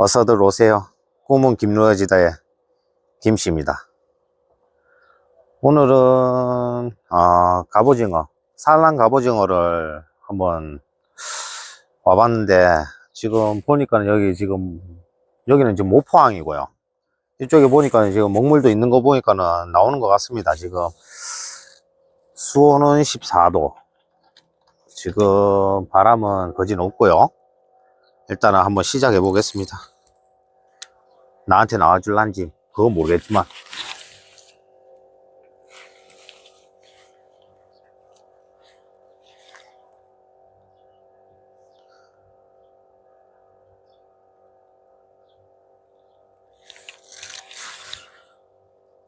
어서들 오세요. 꿈은 김루어지다의 김씨입니다. 오늘은 아, 갑오징어, 산란 갑오징어를 한번 와봤는데 지금 보니까 여기 지금 여기는 지금 모포항이고요. 이쪽에 보니까 지금 먹물도 있는 거 보니까는 나오는 것 같습니다. 지금 수온은 14도. 지금 바람은 거진 없고요. 일단은 한번 시작해 보겠습니다. 나한테 나와줄란지 그건 모르겠지만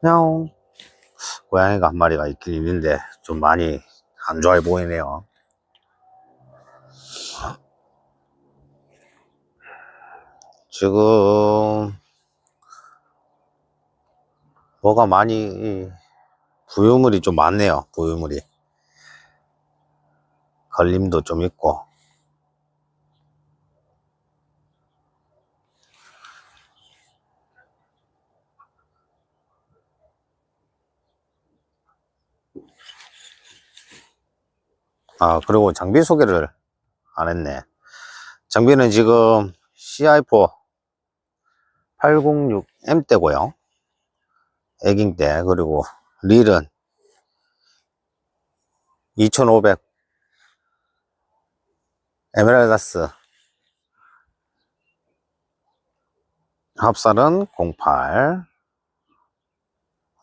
야옹 고양이가 한 마리가 있긴 있는데 좀 많이 안 좋아해 보이네요. 지금 뭐가 많이 부유물이 좀 많네요. 부유물이 걸림도 좀 있고 아 그리고 장비 소개를 안 했네. 장비는 지금 CI4 806M대고요. 에깅대 그리고 릴은 2500 에메랄다스 합살은 08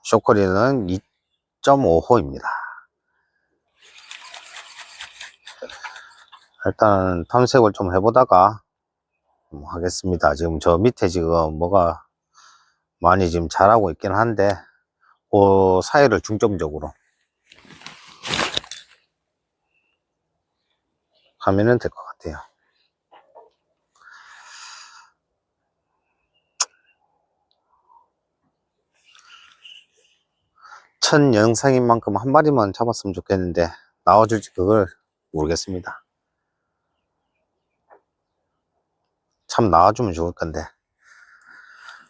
쇼커리는 2.5호입니다. 일단 탐색을 좀 해보다가 음, 하겠습니다. 지금 저 밑에 지금 뭐가 많이 지금 자라고 있긴 한데 그 사이를 중점적으로 하면은 될 것 같아요. 첫 영상인 만큼 한 마리만 잡았으면 좋겠는데 나와줄지 그걸 모르겠습니다. 참 나와주면 좋을 건데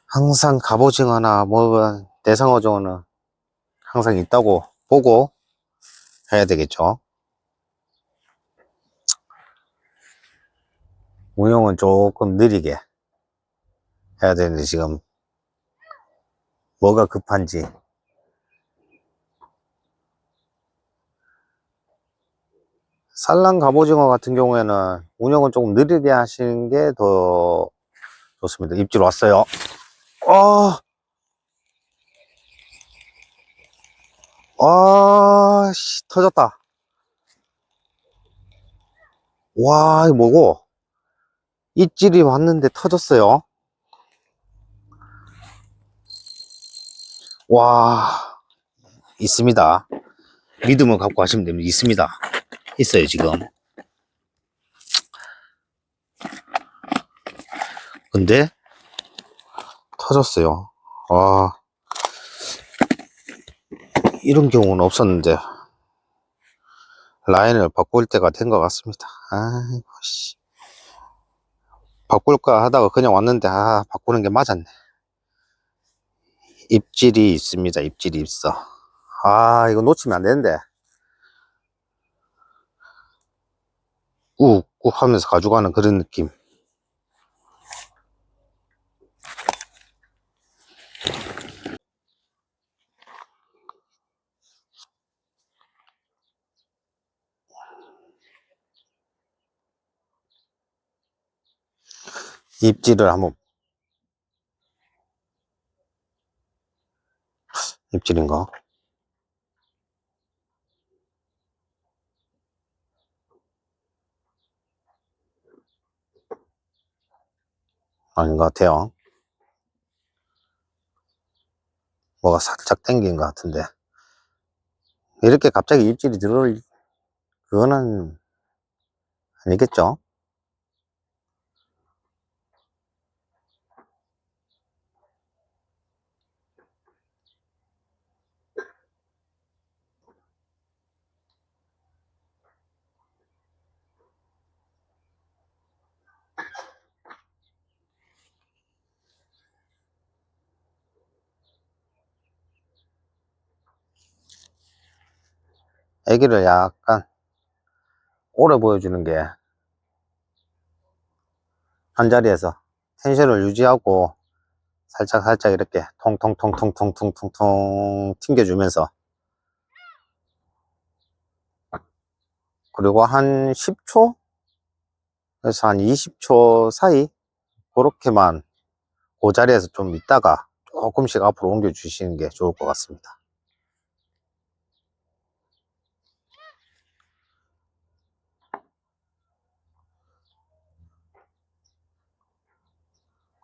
항상 갑오징어나 뭐 대상어종어는 항상 있다고 보고 해야 되겠죠. 운영은 조금 느리게 해야 되는데 지금 뭐가 급한지 산란 갑오징어 같은 경우에는 운영은 조금 느리게 하시는 게 더 좋습니다. 입질 왔어요. 아, 아, 씨, 터졌다. 와, 이거 뭐고? 입질이 왔는데 터졌어요. 와, 있습니다. 믿음을 갖고 하시면 됩니다. 있습니다. 있어요, 지금. 근데, 터졌어요. 와, 이런 경우는 없었는데, 라인을 바꿀 때가 된 것 같습니다. 아이고, 씨. 바꿀까 하다가 그냥 왔는데, 아, 바꾸는 게 맞았네. 입질이 있습니다. 입질이 있어. 아, 이거 놓치면 안 되는데. 꾹꾹 하면서 가져가는 그런 느낌. 입질을 한번 입질인가? 아닌 것 같아요. 뭐가 살짝 땡긴 것 같은데. 이렇게 갑자기 입질이 들어올, 그거는 아니겠죠? 애기를 약간 오래 보여주는 게 한 자리에서 텐션을 유지하고 살짝 살짝 이렇게 통통통통통통통통 튕겨주면서 그리고 한 10초 그래서 한 20초 사이 그렇게만 그 자리에서 좀 있다가 조금씩 앞으로 옮겨 주시는 게 좋을 것 같습니다.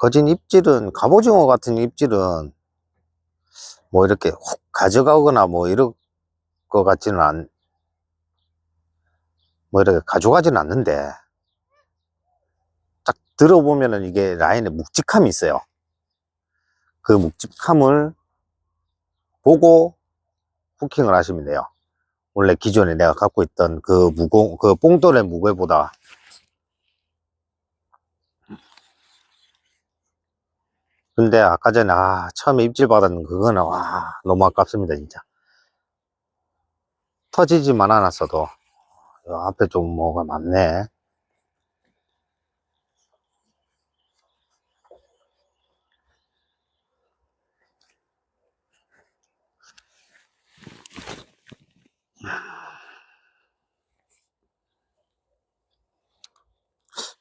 거진 입질은 갑오징어 같은 입질은 뭐 이렇게 훅 가져가거나 뭐 이럴 것 같지는 않, 뭐 이렇게 가져가지는 않는데 딱 들어보면은 이게 라인에 묵직함이 있어요. 그 묵직함을 보고 후킹을 하시면 돼요. 원래 기존에 내가 갖고 있던 그 무공, 그 뽕돌의 무게보다 근데 아까 전에 아 처음에 입질 받았는 그거는 와 너무 아깝습니다 진짜 터지지만 않았어도 요 앞에 좀 뭐가 많네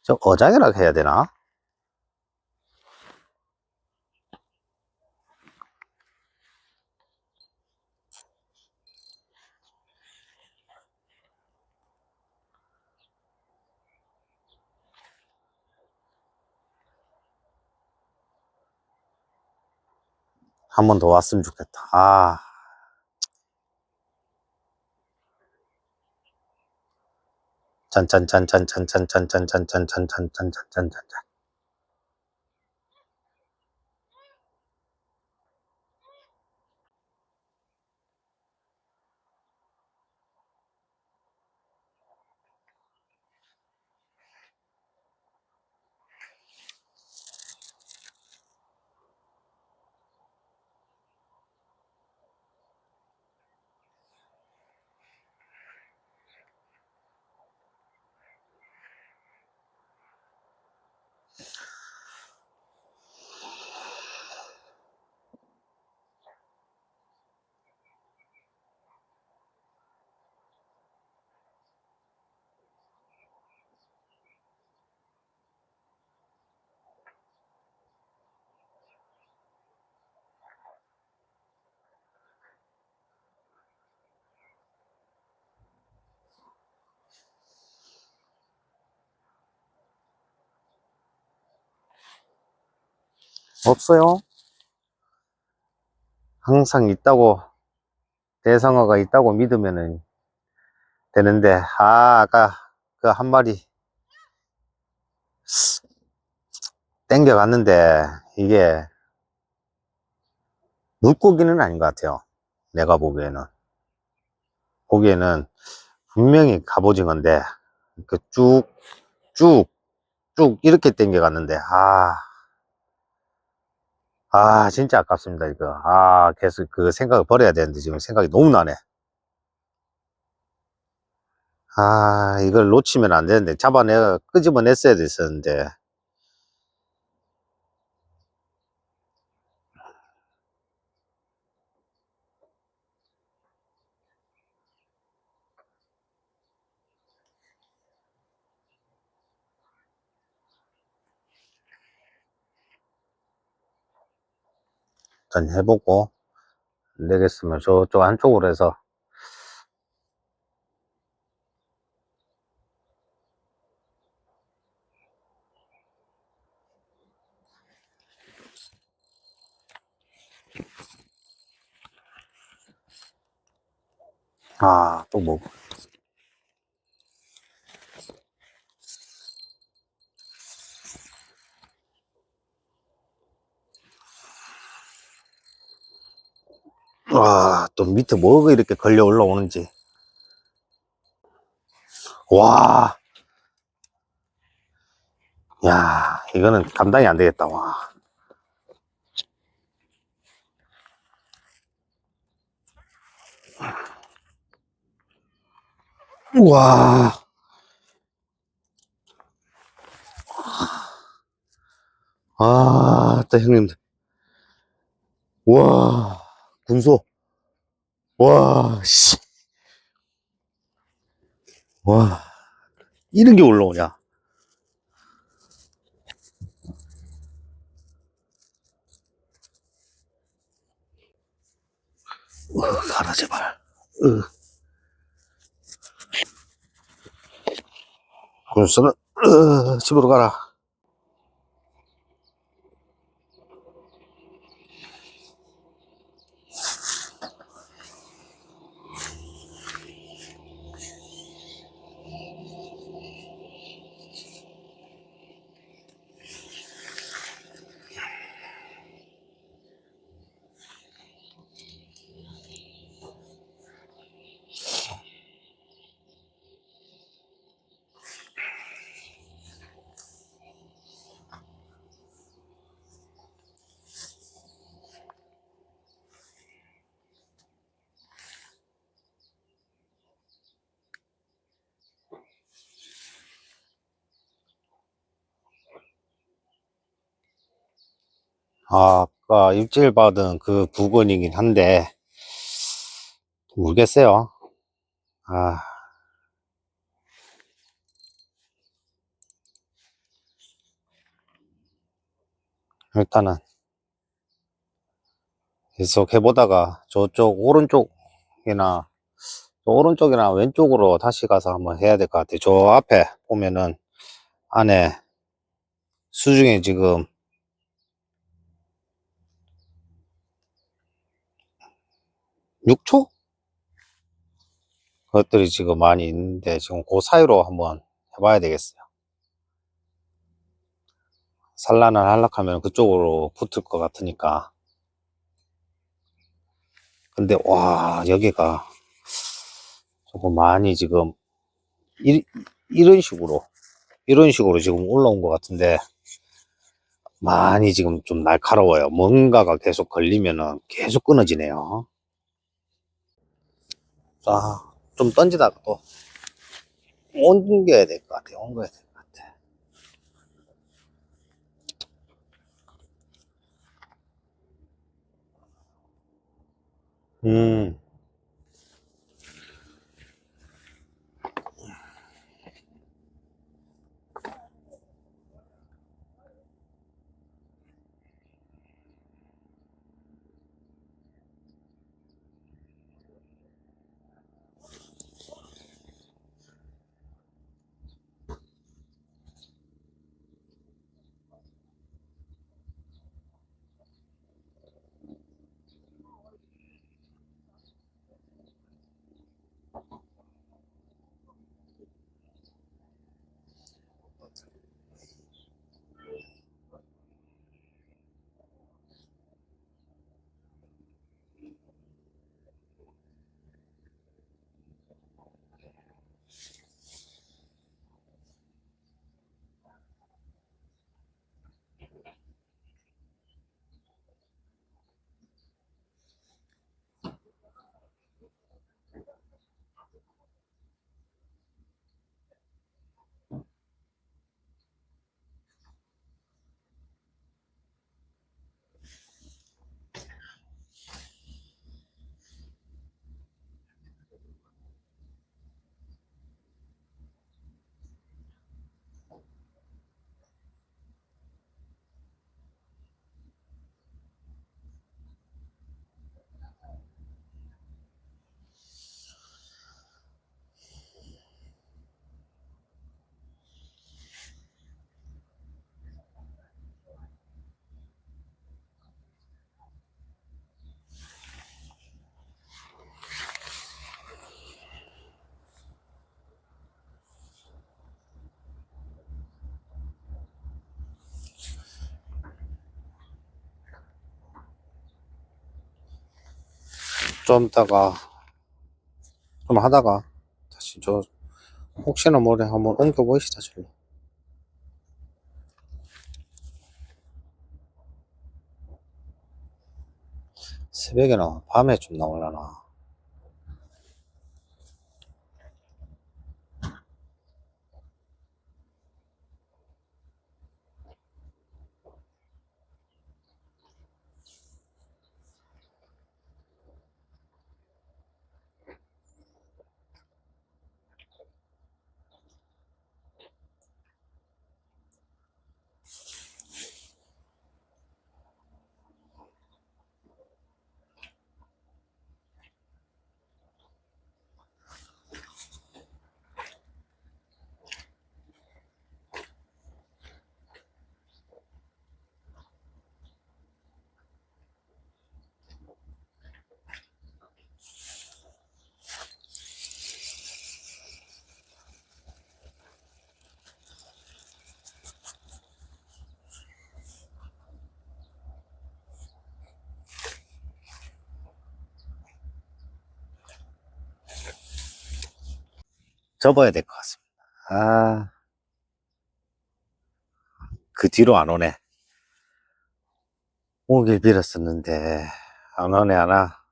저 어장이라 해야 되나? 한 번 더 왔으면 좋겠다. 아. 짠짠짠짠짠짠짠짠짠짠짠짠짠짠짠짠짠. 없어요. 항상 있다고, 대상어가 있다고 믿으면은 되는데, 아, 아까 그 한 마리 땡겨갔는데, 이게 물고기는 아닌 것 같아요. 내가 보기에는. 보기에는 분명히 갑오징어인데, 그 쭉, 쭉, 쭉 이렇게 땡겨갔는데, 아, 아, 진짜 아깝습니다, 이거. 아, 계속 그 생각을 버려야 되는데, 지금 생각이 너무 나네. 아, 이걸 놓치면 안 되는데, 잡아내, 끄집어냈어야 됐었는데. 일단 해보고, 안 되겠으면 저쪽 한쪽으로 해서, 아, 또 뭐. 와, 또 밑에 뭐가 이렇게 걸려 올라오는지. 와. 야, 이거는 감당이 안 되겠다, 와. 우와. 아, 따 형님들. 와, 군소. 와, 씨. 와, 이런 게 올라오냐. 어, 가라, 제발. 으. 군소는, 으, 집으로 가라. 아까 입질 받은 그 부근이긴 한데, 모르겠어요. 아, 일단은 계속 해보다가 저쪽 오른쪽이나 오른쪽이나 왼쪽으로 다시 가서 한번 해야 될 것 같아요. 저 앞에 보면은 안에 수중에 지금 육초 그것들이 지금 많이 있는데 지금 그 사이로 한번 해봐야 되겠어요. 산란을 하락하면 그쪽으로 붙을 것 같으니까. 근데 와 여기가 조금 많이 지금 이, 이런 식으로 이런 식으로 지금 올라온 것 같은데 많이 지금 좀 날카로워요. 뭔가가 계속 걸리면은 계속 끊어지네요. 자, 좀 던지다가 또 옮겨야 될 것 같아요. 옮겨야 될 것 같아. 음. 좀 있다가 좀 하다가 다시 저 혹시나 모르 한번 옮겨 보시다 저로 새벽에나 밤에 좀 나올라나 접어야 될 것 같습니다. 아, 그 뒤로 안 오네. 오길 빌었었는데, 안 오네, 안 와.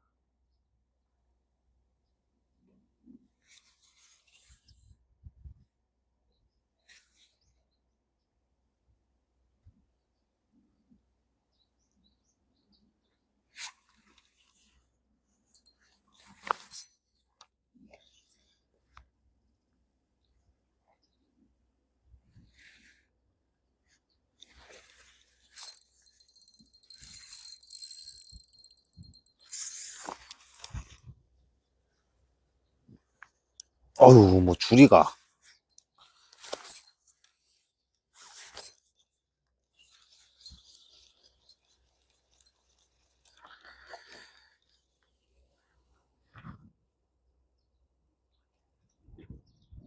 어휴, 뭐, 줄이가.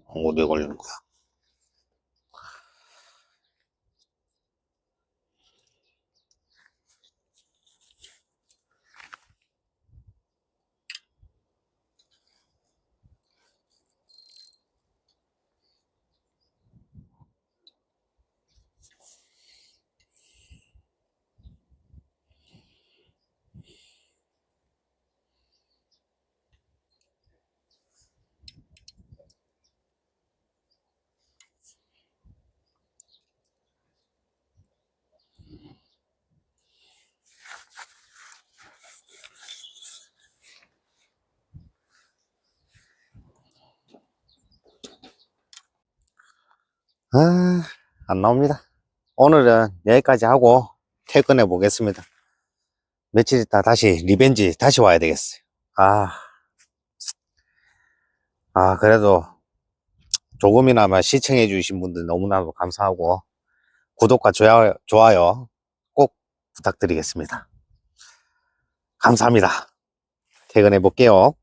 어디에 걸리는 거야? 아, 안 나옵니다. 오늘은 여기까지 하고 퇴근해 보겠습니다. 며칠 있다 다시 리벤지 다시 와야 되겠어요. 아, 아, 그래도 조금이나마 시청해 주신 분들 너무나도 감사하고 구독과 좋아요, 좋아요 꼭 부탁드리겠습니다. 감사합니다. 퇴근해 볼게요.